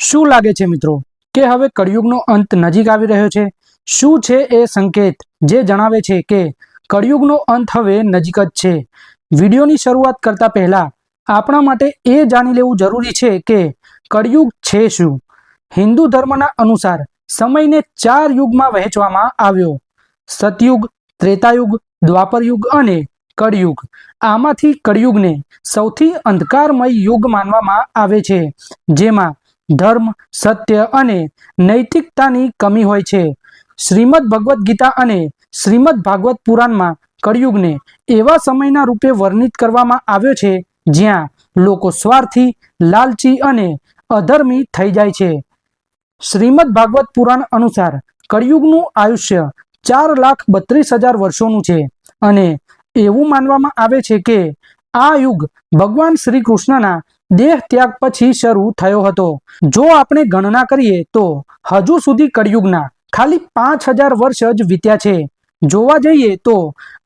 શું લાગે છે મિત્રો? કે હવે કળિયુગનો અંત નજીક આવી રહ્યો છે? શું છે એ સંકેત જે જણાવે છે કે કળિયુગનો અંત હવે નજીક જ છે? વિડીયોની શરૂઆત કરતા પહેલા આપણા માટે એ જાણી લેવું જરૂરી છે કે કળિયુગ છે શું? હિન્દુ ધર્મના અનુસાર સમયને ચાર યુગમાં વહેંચવામાં આવ્યો. સતયુગ, ત્રેતાયુગ, દ્વાપરયુગ અને કળિયુગ. આમાંથી કળિયુગને સૌથી અંધકારમય યુગ માનવામાં આવે છે, જેમાં ધર્મ, સત્ય અને નૈતિકતાની કમી હોય છે. શ્રીમદ ભગવદ્ ગીતા અને શ્રીમદ ભાગવત પુરાણમાં કળિયુગને એવા સમયના રૂપે વર્ણિત કરવામાં આવ્યો છે, જ્યાં લોકો સ્વાર્થી, લાલચી અને અધર્મી થઈ જાય છે. શ્રીમદ ભાગવત પુરાણ અનુસાર કળિયુગનું આયુષ્ય ચાર લાખ બત્રીસ હજાર વર્ષોનું છે અને એવું માનવામાં આવે છે કે આ યુગ ભગવાન શ્રી કૃષ્ણના દેહ ત્યાગ પછી શરૂ થયો હતો. જો આપણે ગણના કરીએ તો હજુ સુધી કળિયુગના ખાલી પાંચ હજાર વર્ષ જ વીત્યા છે. જોવા જઈએ તો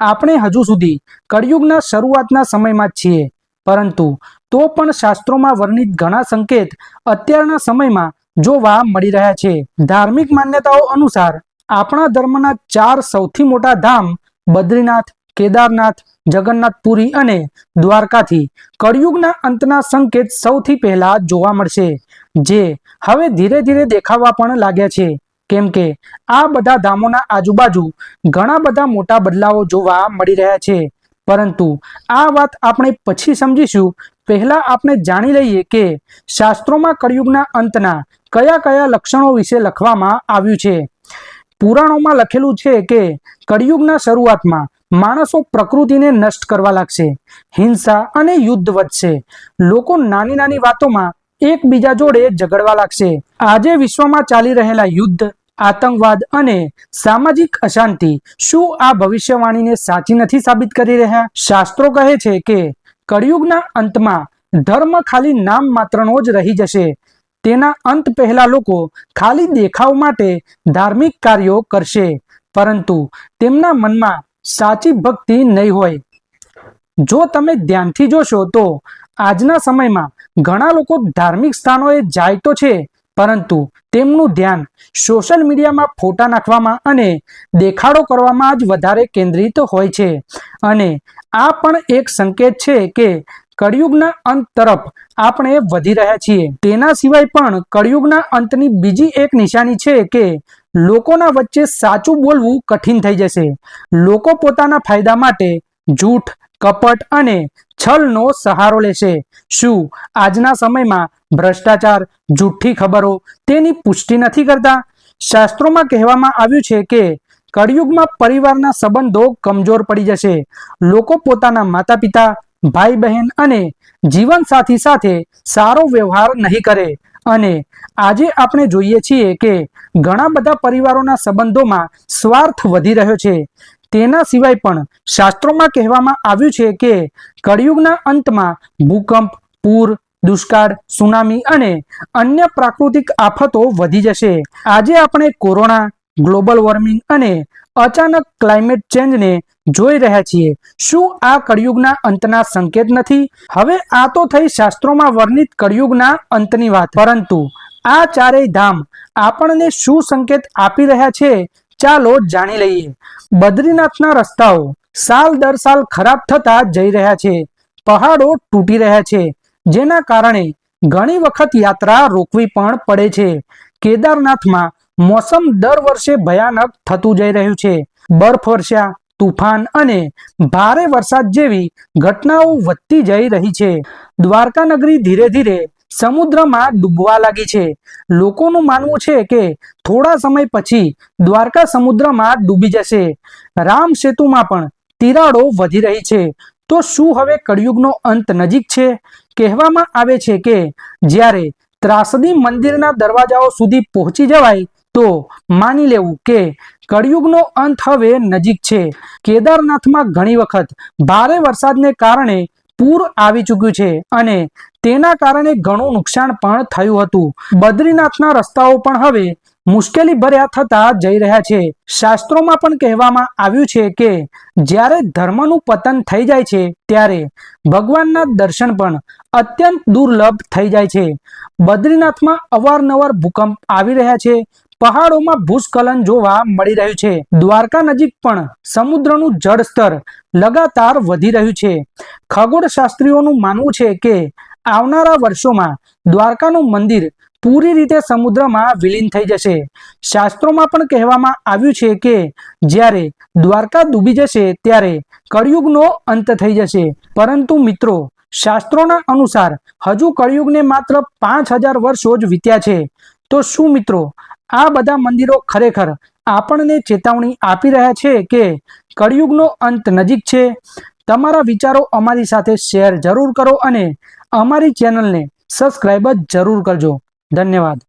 આપણે હજુ સુધી કળિયુગના શરૂઆતના સમયમાં જ છીએ. પરંતુ તો પણ શાસ્ત્રોમાં વર્ણિત ઘણા સંકેત અત્યારના સમયમાં જોવા મળી રહ્યા છે. ધાર્મિક માન્યતાઓ અનુસાર આપણા ધર્મના ચાર સૌથી મોટા ધામ બદ્રીનાથ કેદારનાથ, જગન્નાથપુરી અને દ્વારકાથી કળિયુગના અંતના સંકેત સૌથી પહેલા જોવા મળશે, જે હવે ધીરે ધીરે દેખાવા પણ લાગ્યા છે. કેમ કે આ બધા ધામોના આજુબાજુ ઘણા બધા મોટા બદલાવો જોવા મળી રહ્યા છે. પરંતુ આ વાત આપણે પછી સમજીશું. પહેલા આપણે જાણી લઈએ કે શાસ્ત્રોમાં કળિયુગના અંતના કયા કયા લક્ષણો વિશે લખવામાં આવ્યું છે. પુરાણોમાં લખેલું છે કે કળિયુગના શરૂઆતમાં માણસો પ્રકૃતિને નષ્ટ કરવા લાગશે, હિંસા અને યુદ્ધ વધશે. લોકો નાની નાની વાતોમાં એકબીજા જોડે ઝઘડવા લાગશે. આજે વિશ્વમાં ચાલી રહેલા યુદ્ધ, આતંકવાદ અને સામાજિક અશાંતિ શું આ ભવિષ્યવાણીને સાચી નથી સાબિત કરી રહ્યા? શાસ્ત્રો કહે છે કે કળિયુગના અંતમાં ધર્મ ખાલી નામ માત્રનો જ રહી જશે. તેના અંત પહેલા લોકો ખાલી દેખાવ માટે ધાર્મિક કાર્યો કરશે. પરંતુ તેમના મનમાં સાચી ભક્તિ નહીં હોય. જો તમે ધ્યાનથી જોશો તો આજના સમયમાં ઘણા લોકો ધાર્મિક સ્થાનોએ જાય તો છે, પરંતુ તેમનું ધ્યાન સોશિયલ મીડિયામાં ફોટા નાખવામાં અને દેખાડો કરવામાં જ વધારે કેન્દ્રિત હોય છે. અને આ પણ એક સંકેત છે કે કળિયુગના અંત તરફ આપણે વધી રહ્યા છીએ. તેના સિવાય પણ કળિયુગના અંતની બીજી એક નિશાની છે કે લોકોના વચ્ચે સાચું બોલવું કઠિન થઈ જશે. લોકો પોતાના ફાયદા માટે જૂઠ, કપટ અને છલનો સહારો લેશે. શું આજના સમયમાં ભ્રષ્ટાચાર, જૂઠી ખબરો તેની પુષ્ટિ નથી કરતા? શાસ્ત્રોમાં કહેવામાં આવ્યું છે કે કળિયુગમાં પરિવારના સંબંધો કમજોર પડી જશે. લોકો પોતાના માતા પિતા ભાઈ બહેન અને જીવનસાથી સાથે સારો વ્યવહાર નહીં કરે. અને આજે આપણે જોઈએ છીએ કે ઘણા બધા પરિવારોના સંબંધોમાં સ્વાર્થ વધી રહ્યો છે. તેના સિવાય પણ શાસ્ત્રોમાં કહેવામાં આવ્યું છે કે કળિયુગના અંતમાં ભૂકંપ, પૂર, દુષ્કાળ, સુનામી અને અન્ય પ્રાકૃતિક આફતો વધી જશે. આજે આપણે કોરોના, ગ્લોબલ વોર્મિંગ અને અચાનક ક્લાઇમેટ ચેન્જને જોઈ રહ્યા છીએ. શું આ કળિયુગના અંતના સંકેત નથી? હવે આ તો થઈ શાસ્ત્રોમાં વર્ણિત કળિયુગના અંતની વાત. પરંતુ આ ચારેય ધામ આપણને શું સંકેત આપી રહ્યા છે? ચાલો જાણી લઈએ. બદ્રીનાથના રસ્તાઓ સાલ દર સાલ ખરાબ થતા જઈ રહ્યા છે. પહાડો તૂટી રહ્યા છે. જેના કારણે ઘણી વખત યાત્રા રોકવી પણ પડે છે. કેદારનાથમાં મોસમ દર વર્ષે ભયાનક થતું જઈ રહ્યું છે. બર્ફ વર્ષા, તુફાન અને ભારે વરસાદ જેવી ઘટનાઓ વધતી જઈ રહી છે. દ્વારકા નગરી ધીરે ધીરે સમુદ્રમાં ડૂબવા લાગી છે. લોકોનું માનવું છે કે થોડા સમય પછી દ્વારકા સમુદ્રમાં ડૂબી જશે. રામ સેતુમાં પણ તિરાડો વધી રહી છે. તો શું હવે કળિયુગનો અંત નજીક છે? કહેવામાં આવે છે કે જ્યારે ત્રાસદી મંદિરના દરવાજાઓ સુધી પહોંચી જવાય તો માની લેવું કે કળિયુગનો અંત હવે નજીક છે. કેદારનાથમાં ઘણી વખત ભારે વરસાદને કારણે પૂર આવી ચૂક્યું છે અને તેના કારણે ઘણું નુકસાન પણ થયું હતું. બદ્રીનાથના રસ્તાઓ પણ હવે મુશ્કેલી ભર્યા થતા જઈ રહ્યા છે. શાસ્ત્રોમાં પણ કહેવામાં આવ્યું છે કે જ્યારે ધર્મનું પતન થઈ જાય છે, ત્યારે ભગવાનના દર્શન પણ અત્યંત દુર્લભ થઈ જાય છે. બદ્રીનાથમાં અવારનવાર ભૂકંપ આવી રહ્યા છે પહાડોમાં ભૂસ્ખલન જોવા મળી રહ્યું છે. દ્વારકા નજીક પણ સમુદ્રનું જળસ્તર લગાતાર વધી રહ્યું છે. ખગોળશાસ્ત્રીઓનું માનવું છે કે આવનારા વર્ષોમાં દ્વારકાનું મંદિર પૂરી રીતે સમુદ્રમાં વિલીન થઈ જશે. શાસ્ત્રોમાં પણ કહેવામાં આવ્યું છે કે જ્યારે દ્વારકા ડૂબી જશે ત્યારે કળિયુગનો અંત થઈ જશે. પરંતુ મિત્રો, શાસ્ત્રોના અનુસાર હજુ કળિયુગને માત્ર પાંચ હજાર વર્ષો જ વીત્યા છે. તો શું મિત્રો આ બધા મંદિરો ખરેખર આપણને ચેતવણી આપી રહ્યા છે કે કળિયુગનો અંત નજીક છે? તમારા વિચારો અમારી સાથે શેર જરૂર કરો અને અમારી ચેનલને સબસ્ક્રાઈબ જરૂર કરજો. ધન્યવાદ.